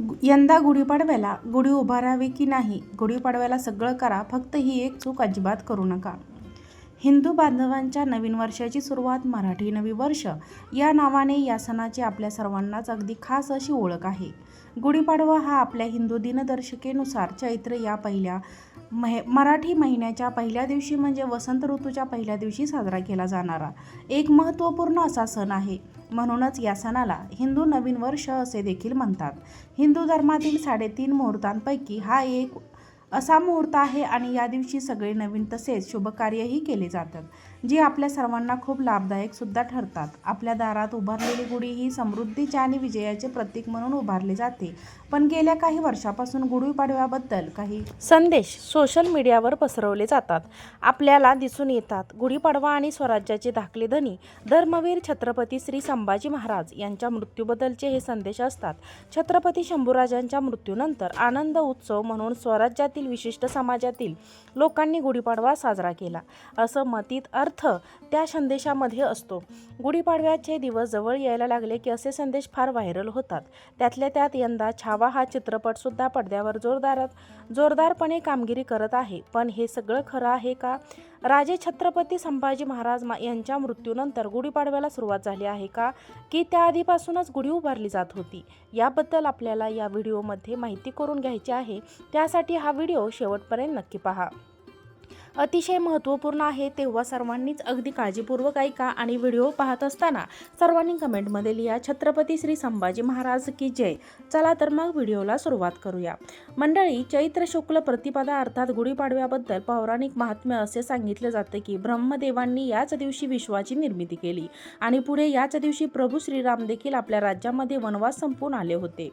यंदा गुढीपाडव्याला गुढी उभारावी की नाही गुढीपाडव्याला सगळं करा फक्त ही एक चूक अजिबात करू नका. हिंदू बांधवांच्या नवीन वर्षाची सुरुवात मराठी नवी वर्ष या नावाने या सणाची आपल्या सर्वांनाच अगदी खास अशी ओळख आहे. गुढीपाडवा हा आपल्या हिंदू दिनदर्शिकेनुसार चैत्र या पहिल्या महे मराठी महिन्याच्या पहिल्या दिवशी म्हणजे वसंत ऋतूच्या पहिल्या दिवशी साजरा केला जाणारा एक महत्त्वपूर्ण असा सण आहे. म्हणूनच या सणाला हिंदू नवीन वर्ष असे देखील म्हणतात. हिंदू धर्मातील साडेतीन मुहूर्तांपैकी हा एक असा मुहूर्त आहे आणि या दिवशी सगळे नवीन तसेच शुभकार्यही केले जातात. जी आपल्या सर्वांना खूप लाभदायकसुद्धा ठरतात. आपल्या दारात उभारलेली गुढी ही समृद्धीचे आणि विजयाचे प्रतीक म्हणून उभारले जाते. पण गेल्या काही वर्षापासून गुढीपाडव्याबद्दल काही संदेश सोशल मीडियावर पसरवले जातात. आपल्याला दिसून येतात गुढीपाडवा आणि स्वराज्याचे धाकले धनी धर्मवीर छत्रपती श्री संभाजी महाराज यांच्या मृत्यूबद्दलचे हे संदेश असतात. छत्रपती शंभूराजांच्या मृत्यूनंतर आनंद उत्सव म्हणून स्वराज्यातील विशिष्ट समाजातील लोकांनी गुढीपाडवा साजरा केला. असं मतीत अर्थ त्या संदेशामध्ये असतो. गुढीपाडव्याचे दिवस जवळ यायला लागले की असे संदेश फार व्हायरल होतात. त्यातल्या त्यात यंदा छावा हा चित्रपटसुद्धा पडद्यावर जोरदारात जोरदारपणे कामगिरी करत आहे. पण हे सगळं खरं आहे का? राजे छत्रपती संभाजी महाराज मा- यांच्या मृत्यूनंतर गुढीपाडव्याला सुरुवात झाली आहे का? की त्याआधीपासूनच गुढी उभारली जात होती? याबद्दल आपल्याला या व्हिडिओमध्ये माहिती करून घ्यायची आहे. त्यासाठी हा व्हिडिओ शेवटपर्यंत नक्की पहा. अतिशय महत्त्वपूर्ण आहे तेव्हा सर्वांनीच अगदी काळजीपूर्वक ऐका आणि व्हिडिओ पाहत असताना सर्वांनी कमेंटमध्ये लिहा छत्रपती श्री संभाजी महाराज की जय. चला तर मग व्हिडिओला सुरुवात करूया. मंडळी चैत्र शुक्ल प्रतिपदा अर्थात गुढीपाडव्याबद्दल पौराणिक महात्म्य असे सांगितले जाते की ब्रह्मदेवांनी याच दिवशी विश्वाची निर्मिती केली आणि पुढे याच दिवशी प्रभू श्रीराम देखील आपल्या राज्यामध्ये वनवास संपून आले होते.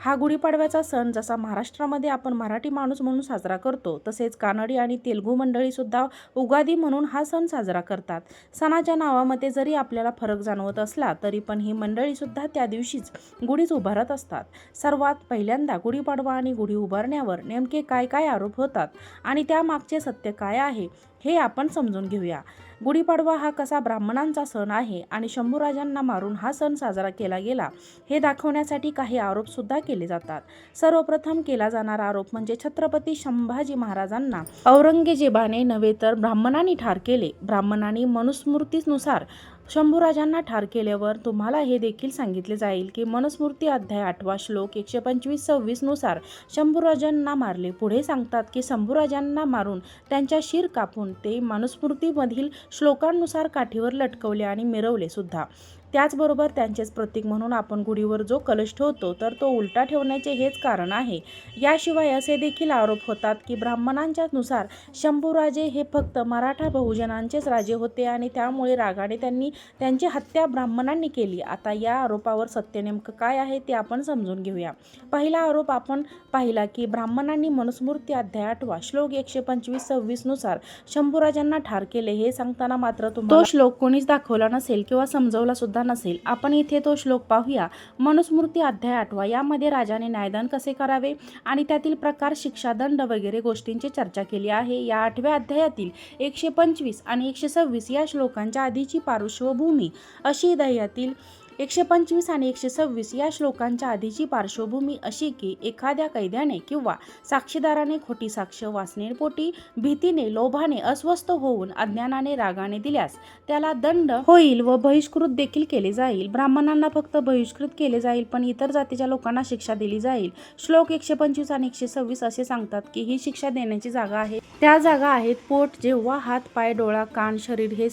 हा गुढीपाडव्याचा सण जसा महाराष्ट्रामध्ये आपण मराठी माणूस म्हणून साजरा करतो तसेच कानडी आणि तेलुगू मंडळीसुद्धा उगादी म्हणून हा सण साजरा करतात. सणाच्या नावामध्ये जरी आपल्याला फरक जाणवत असला तरी पण ही मंडळीसुद्धा त्या दिवशीच गुढीच उभारत असतात. सर्वात पहिल्यांदा गुढीपाडवा आणि गुढी उभारण्यावर नेमके काय काय आरोप होतात आणि त्यामागचे सत्य काय आहे हे आपण समजून घेऊया. गुढीपाडवा हा कसा ब्राह्मणांचा सण आहे आणि शंभूराजांना मारून हा सण साजरा केला गेला हे दाखवण्यासाठी काही आरोपसुद्धा केले जातात. सर्वप्रथम केला जाणारा आरोप म्हणजे छत्रपती संभाजी महाराजांना औरंगजेबाने नव्हे तर ब्राह्मणांनी ठार केले. ब्राह्मणांनी मनुस्मृतीनुसार शंभूराजांना ठार केल्यावर तुम्हाला हे देखील सांगितले जाईल की मनस्मृती अध्याय आठवा श्लोक एकशे पंचवीस सव्वीसनुसार शंभूराजांना मारले. पुढे सांगतात की शंभूराजांना मारून त्यांच्या शिर कापून ते मनुस्मृतीमधील श्लोकांनुसार काठीवर लटकवले आणि मिरवले सुद्धा. त्याचबरोबर त्यांचेच प्रतीक म्हणून आपण गुढीवर जो कलश ठेवतो तर तो उलटा ठेवण्याचे हेच कारण आहे. याशिवाय असे देखील आरोप होतात की ब्राह्मणांच्या नुसार शंभूराजे हे फक्त मराठा बहुजनांचेच राजे होते आणि त्यामुळे रागाने त्यांनी त्यांची हत्या ब्राह्मणांनी केली. आता या आरोपावर सत्य नेमकं काय आहे ते आपण समजून घेऊया. पहिला आरोप आपण पाहिला की ब्राह्मणांनी मनुस्मृती अध्याय आठवा श्लोक एकशे पंचवीस सव्वीसनुसार शंभूराजांना ठार केले. हे सांगताना मात्र तो श्लोक कोणीच दाखवला नसेल किंवा समजवला सुद्धा नसेल आपण इथे तो श्लोक पाहूया. मनुस्मृती अध्याय आठवा. यामध्ये राजाने न्यायदान कसे करावे आणि त्यातील प्रकार शिक्षा दंड वगैरे गोष्टींची चर्चा केली आहे. या आठव्या अध्यायातील एकशे पंचवीस आणि एकशे सव्वीस या श्लोकांच्या आधीची पार्श्वभूमी अशी दह्यातील एकशे पंचवीस आणि एकशे सव्वीस या श्लोकांच्या आधीची पार्श्वभूमी अशी की एखाद्या कैद्याने किंवा साक्षीदाराने खोटी साक्ष वासनेपोटी भीतीने लोभाने अस्वस्थ होऊन अज्ञानाने रागाने दिल्यास त्याला दंड होईल व बहिष्कृत देखील केले जाईल. ब्राह्मणांना फक्त बहिष्कृत केले जाईल पण इतर जातीच्या लोकांना शिक्षा दिली जाईल. श्लोक एकशे पंचवीस आणि एकशे सव्वीस असे सांगतात की ही शिक्षा देण्याची जागा आहे. त्या जागा आहेत पोट जेव्हा हात पाय डोळा कान शरीर हे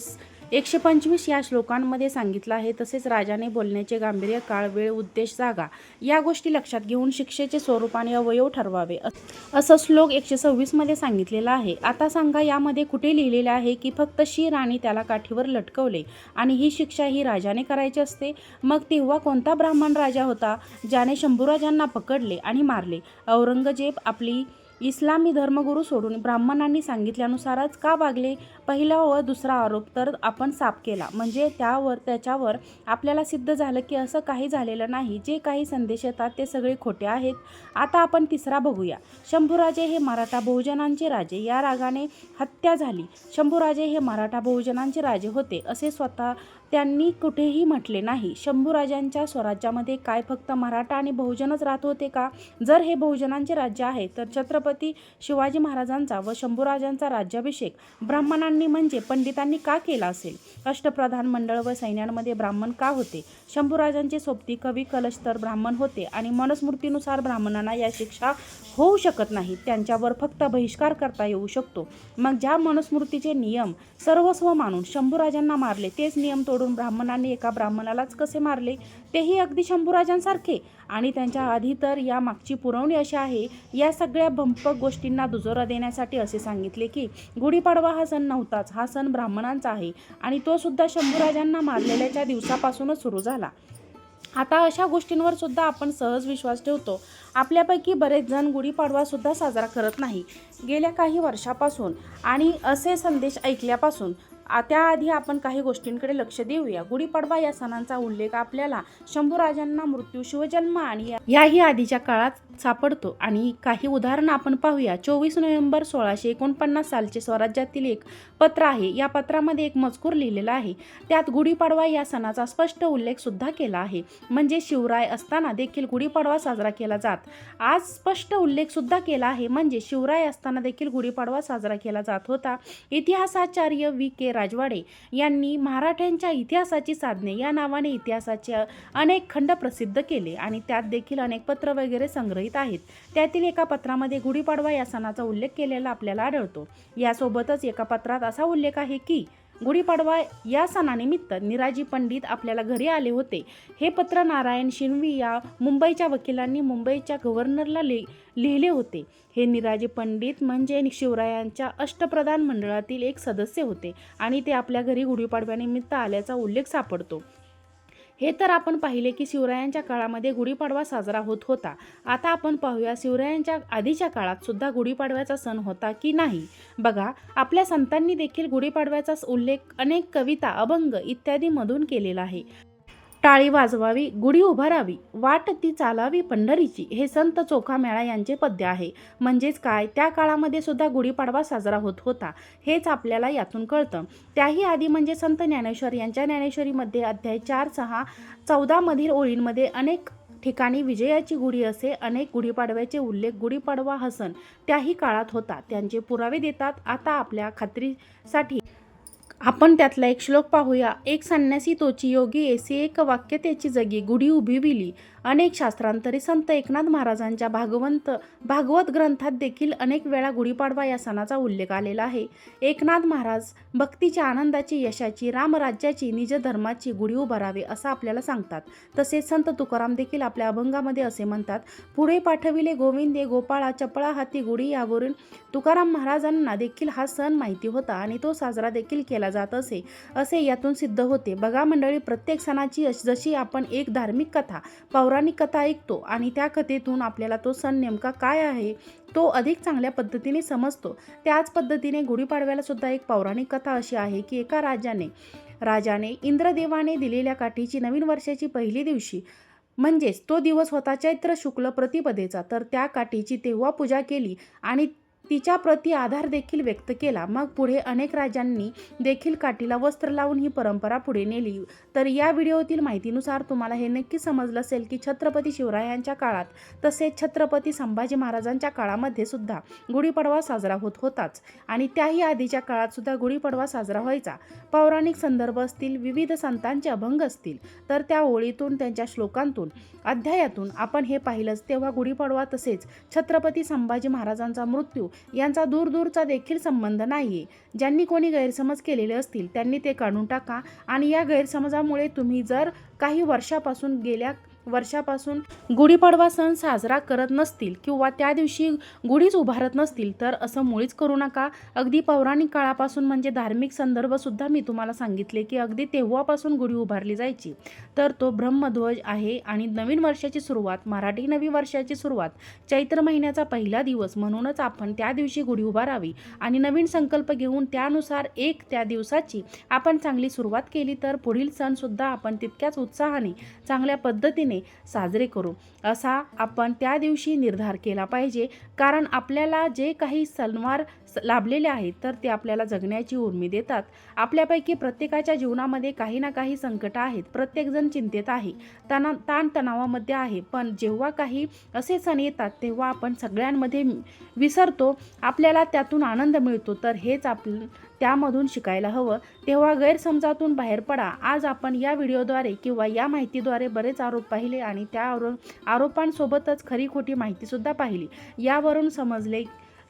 एकशे पंचवीस या श्लोकांमध्ये सांगितलं आहे. तसेच राजाने बोलण्याचे गांभीर्य काळ वेळ उद्देश जागा या गोष्टी लक्षात घेऊन शिक्षेचे स्वरूप आणि अवयव ठरवावे. अस- असं श्लोक एकशे सव्वीसमध्ये सांगितलेलं आहे. आता सांगा यामध्ये कुठे लिहिलेले आहे की फक्त शिर आणि त्याला काठीवर लटकवले आणि ही शिक्षा ही राजाने करायची असते? मग तेव्हा कोणता ब्राह्मण राजा होता ज्याने शंभूराजांना पकडले आणि मारले? औरंगजेब आपली इस्लामी धर्मगुरू सोडून ब्राह्मणांनी सांगितल्यानुसारच का वागले? पहिला व दुसरा आरोप तर आपण साफ केला. म्हणजे त्यावर त्याच्यावर आपल्याला सिद्ध झालं की असं काही झालेलं नाही. जे काही संदेश येतात ते सगळे खोटे आहेत. आता आपण तिसरा बघूया. शंभूराजे हे मराठा बहुजनांचे राजे. या रागाने हत्या झाली. शंभूराजे हे मराठा बहुजनांचे राजे होते. असे स्वतः त्यांनी कुठेही म्हटले नाही. शंभूराजांच्या स्वराज्यामध्ये काय फक्त मराठा आणि बहुजनच राहत होते का? जर हे बहुजनांचे राज्य आहे तर छत्रपती शिवाजी महाराजांचा व शंभूराजांचा राज्याभिषेक ब्राह्मणांनी म्हणजे पंडितांनी का केला असेल? अष्टप्रधान मंडळ व सैन्यांमध्ये ब्राह्मण का होते? शंभूराजांचे सोबती कवी कलशतर ब्राह्मण होते आणि मनस्मृतीनुसार ब्राह्मणांना या शिक्षा होऊ शकत नाही. त्यांच्यावर फक्त बहिष्कार करता येऊ शकतो. मग ज्या मनुस्मृतीचे नियम सर्वस्व मानून शंभूराजांना मारले तेच नियम करून ब्राह्मणांनी एका ब्राह्मणालाच कसे मारले? तेही अगदी शंभूराजांसारखे. आणि त्यांच्या आधी तर या मागची पुरवणी अशी आहे या सगळ्या भंपक गोष्टींना दुजोरा देण्यासाठी असे सांगितले की गुढीपाडवा हा सण नव्हताच हा सण ब्राह्मणांचा आहे. आणि तो सुद्धा शंभूराजांना मारलेल्याच्या दिवसापासूनच सुरू झाला. आता अशा गोष्टींवर सुद्धा आपण सहज विश्वास ठेवतो. आपल्यापैकी बरेच जण गुढीपाडवा सुद्धा साजरा करत नाही. गेल्या काही वर्षापासून. आणि असे संदेश ऐकल्यापासून त्याआधी आपण काही गोष्टींकडे लक्ष देऊया. गुढीपाडवा या सणांचा उल्लेख आपल्याला शंभूराजांना मृत्यू शिवजन्म आणि याही आधीच्या काळात सापडतो. आणि काही उदाहरणं आपण पाहूया. चोवीस नोव्हेंबर सोळाशे एकोणपन्नास सालचे स्वराज्यातील एक पत्र आहे. या पत्रामध्ये एक मजकूर लिहिलेला आहे. त्यात गुढीपाडवा या सणाचा स्पष्ट उल्लेख सुद्धा केला आहे. म्हणजे शिवराय असताना देखील गुढीपाडवा साजरा केला जात. आज स्पष्ट उल्लेख सुद्धा केला आहे. म्हणजे शिवराय असताना देखील गुढीपाडवा साजरा केला जात होता. इतिहासाचार्य व्ही के राजवाडे यांनी मराठ्यांच्या इतिहासाची साधने या नावाने इतिहासाचे अनेक खंड प्रसिद्ध केले आणि त्यात देखील अनेक पत्र वगैरे संग्रहित आहेत. त्यातील एका पत्रामध्ये गुढीपाडवा या सणाचा उल्लेख केलेला आपल्याला आढळतो. यासोबतच एका पत्रात असा उल्लेख आहे की गुढीपाडवा या सणानिमित्त निराजी पंडित आपल्याला घरी आले होते. हे पत्र नारायण शिन्वी या मुंबईच्या वकिलांनी मुंबईच्या गव्हर्नरला लि लिहिले होते. हे निराजी पंडित म्हणजे शिवरायांच्या अष्टप्रधान मंडळातील एक सदस्य होते आणि ते आपल्या घरी गुढीपाडव्यानिमित्त आल्याचा उल्लेख सापडतो. हे तर आपण पाहिले की शिवरायांच्या काळामध्ये गुढीपाडवा साजरा होत होता. आता आपण पाहूया शिवरायांच्या आधीच्या काळात सुद्धा गुढीपाडव्याचा सण होता की नाही? बघा आपल्या संतांनी देखील गुढीपाडव्याचा उल्लेख अनेक कविता अभंग इत्यादीमधून केलेला आहे. टाळी वाजवावी गुढी उभारावी वाट ती चालावी पंढरीची हे संत चोखा मेळा यांचे पद्य आहे. म्हणजेच काय? त्या काळामध्ये सुद्धा गुढीपाडवा साजरा होत होता. हेच आपल्याला यातून कळतं. त्याही आधी म्हणजे संत ज्ञानेश्वर यांच्या ज्ञानेश्वरीमध्ये अध्याय चार सहा चौदामधील ओळींमध्ये अनेक ठिकाणी विजयाची गुढी असे अनेक गुढीपाडव्याचे उल्लेख गुढीपाडवा हसन त्याही काळात होता. त्यांचे पुरावे देतात. आता आपल्या खात्रीसाठी आपण त्यातला एक श्लोक पाहूया. एक संन्यासी तोची योगी एसी एक वाक्य त्याची जगी गुढी उभी विली अनेक शास्त्रांतरी संत एकनाथ महाराजांच्या भागवंत भागवत ग्रंथात देखील अनेक वेळा गुढीपाडवा या सणाचा उल्लेख आलेला आहे. एकनाथ महाराज भक्तीच्या आनंदाची यशाची रामराज्याची निज धर्माची गुढी उभारावी असं आपल्याला सांगतात. तसेच संत तुकाराम देखील आपल्या अभंगामध्ये असे म्हणतात पुढे पाठविले गोविंदे गोपाळा चपळा हाती गुढी यावरून तुकाराम महाराजांना देखील हा सण माहिती होता आणि तो साजरा देखील केला जात असे. असे यातून सिद्ध होते. बघा मंडळी प्रत्येक सणाची जशी आपण एक धार्मिक कथा पौराणिक कथा ऐकतो आणि त्या कथेतून आपल्याला तो सण नेमका काय आहे तो अधिक चांगल्या पद्धतीने समजतो. त्याच पद्धतीने गुढीपाडव्याला सुद्धा एक पौराणिक कथा अशी आहे की एका राजाने राजाने इंद्रदेवाने दिलेल्या काठीची नवीन वर्षाची पहिली दिवशी म्हणजेच तो दिवस होता चैत्र शुक्ल प्रतिपदेचा तर त्या काठीची तेव्हा पूजा केली आणि तिच्या प्रती आधार देखील व्यक्त केला. मग पुढे अनेक राजांनी देखील काठीला वस्त्र लावून ही परंपरा पुढे नेली. तर या व्हिडिओतील माहितीनुसार तुम्हाला हे नक्की समजलं असेल की छत्रपती शिवरायांच्या काळात तसेच छत्रपती संभाजी महाराजांच्या काळामध्ये सुद्धा गुढीपाडवा साजरा होत होताच. आणि त्याही आधीच्या काळात सुद्धा गुढीपाडवा साजरा व्हायचा. पौराणिक संदर्भ असतील विविध संतांचे अभंग असतील तर त्या ओळीतून त्यांच्या श्लोकांतून अध्यायातून आपण हे पाहिलंच. तेव्हा गुढीपाडवा तसेच छत्रपती संभाजी महाराजांचा मृत्यू यांचा दूरदूरचा देखील संबंध नाही. ज्यांनी कोणी गैरसमज केलेले असतील त्यांनी ते काढून टाका आणि या गैरसमजामुळे तुम्ही जर काही वर्षापासून गेल्या वर्षापासून गुढीपाडवा सण साजरा करत नसतील किंवा त्या दिवशी गुढीच उभारत नसतील तर असं मुळीच करू नका. अगदी पौराणिक काळापासून म्हणजे धार्मिक संदर्भसुद्धा मी तुम्हाला सांगितले की अगदी तेव्हापासून गुढी उभारली जायची. तर तो ब्रह्मध्वज आहे आणि नवीन वर्षाची सुरुवात मराठी नवी वर्षाची सुरुवात चैत्र महिन्याचा पहिला दिवस म्हणूनच आपण त्या दिवशी गुढी उभारावी आणि नवीन संकल्प घेऊन त्यानुसार एक त्या दिवसाची आपण चांगली सुरुवात केली तर पुढील सणसुद्धा आपण तितक्याच उत्साहाने चांगल्या पद्धतीने साजरे करू. असा आपण त्या दिवशी निर्धार केला पाहिजे. कारण आपल्याला जे काही सणवार लाभलेले आहेत तर ते आपल्याला जगण्याची उर्मी देतात. आपल्यापैकी प्रत्येकाच्या जीवनामध्ये काही ना काही संकट आहेत. प्रत्येकजण चिंतेत आहे. तना ताणतणावामध्ये आहे. पण जेव्हा काही असे सण येतात तेव्हा आपण सगळ्यांमध्ये विसरतो. आपल्याला त्यातून आनंद मिळतो. तर हेच आप त्यामधून शिकायला हवं. तेव्हा गैरसमजातून बाहेर पडा. आज आपण या व्हिडिओद्वारे किंवा या माहितीद्वारे बरेच आरोप पाहिले आणि त्या आरो आरोपांसोबतच खरी खोटी माहितीसुद्धा पाहिली. यावरून समजले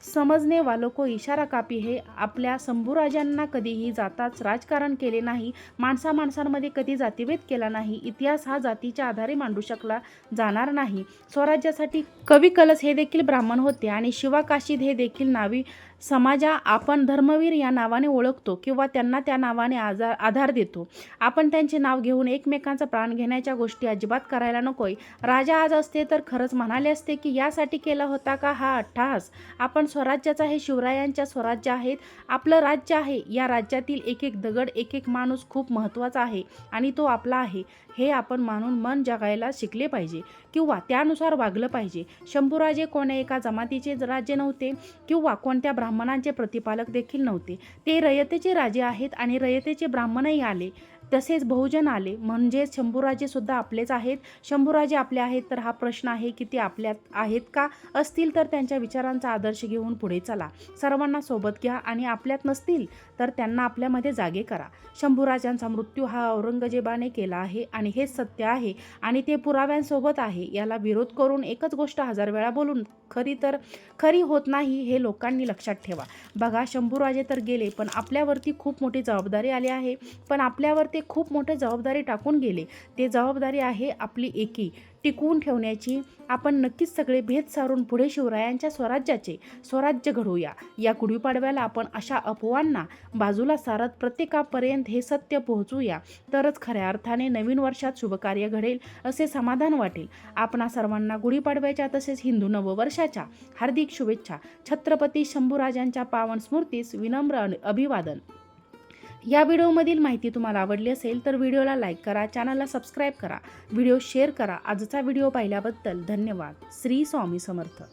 समजणे वालोको इशारा कापी हे आपल्या शंभूराजांना कधीही जाताच राजकारण केले नाही माणसा माणसांमध्ये कधी जातीभेद केला नाही इतिहास हा जातीच्या आधारे मांडू शकला जाणार नाही. स्वराज्यासाठी कवी कलस हे देखील ब्राह्मण होते आणि शिवा काशीद हे देखील नावी समाजा आपण धर्मवीर या नावाने ओळखतो किंवा त्यांना त्या नावाने आजार आधार देतो. आपण त्यांचे नाव घेऊन एकमेकांचा प्राण घेण्याच्या गोष्टी अजिबात करायला नकोय. राजा आज असते तर खरंच म्हणाले असते की यासाठी केला होता का हा अट्टहास? आपण स्वराज्याचा हे शिवरायांच्या स्वराज्य आहेत. आपलं राज्य आहे. या राज्यातील एक एक दगड एक एक माणूस खूप महत्त्वाचा आहे आणि तो आपला आहे. हे आपण मानून मन जगायला शिकले पाहिजे किंवा त्यानुसार वागलं पाहिजे. शंभूराजे कोण्या एका जमातीचे राज्य नव्हते किंवा कोणत्या ब्राह्मणांचे प्रतिपालक देखील नव्हते. ते रयतेचे राजे आहेत आणि रयतेचे ब्राह्मणही आले. तसेच बहुजन आले. म्हणजे शंभूराजे सुद्धा आपलेच आहेत. शंभूराजे आपले आहेत तर हा प्रश्न आहे की ते आपल्यात आहेत का? असतील तर त्यांच्या विचारांचा आदर्श घेऊन पुढे चला. सर्वांना सोबत घ्या आणि आपल्यात नसतील तर त्यांना आपल्यामध्ये जागे करा. शंभूराजांचा मृत्यू हा औरंगजेबाने केला आहे आणि हेच सत्य आहे आणि ते पुराव्यांसोबत आहे. याला विरोध करून एकच गोष्ट हजार वेळा बोलून खरी तर खरी होत नाही हे लोकांनी लक्षात ठेवा. बघा शंभूराजे तर गेले पण आपल्यावरती खूप मोठी जबाबदारी आली आहे. पण आपल्यावर ते खूप मोठे जबाबदारी टाकून गेले. ते जबाबदारी आहे आपली एकी. टिकवून ठेवण्याची आपण नक्कीच सगळे भेद सारून पुढे शिवरायांच्या स्वराज्याचे स्वराज्य घडवूया. या गुढीपाडव्याला आपण अशा अफवांना बाजूला सारत प्रत्येकापर्यंत हे सत्य पोहोचूया. तरच खऱ्या अर्थाने नवीन वर्षात शुभकार्य घडेल असे समाधान वाटेल. आपणा सर्वांना गुढीपाडव्याच्या तसेच हिंदू नववर्षाच्या हार्दिक शुभेच्छा. छत्रपती शंभूराजांच्या पावन स्मृतीस विनम्र अभिवादन. या व्हिडिओमधील माहिती तुम्हाला आवडली असेल तर व्हिडिओला लाईक करा चॅनलला सबस्क्राईब करा व्हिडिओ शेअर करा. आजचा व्हिडिओ पाहिल्याबद्दल धन्यवाद. श्री स्वामी समर्थ.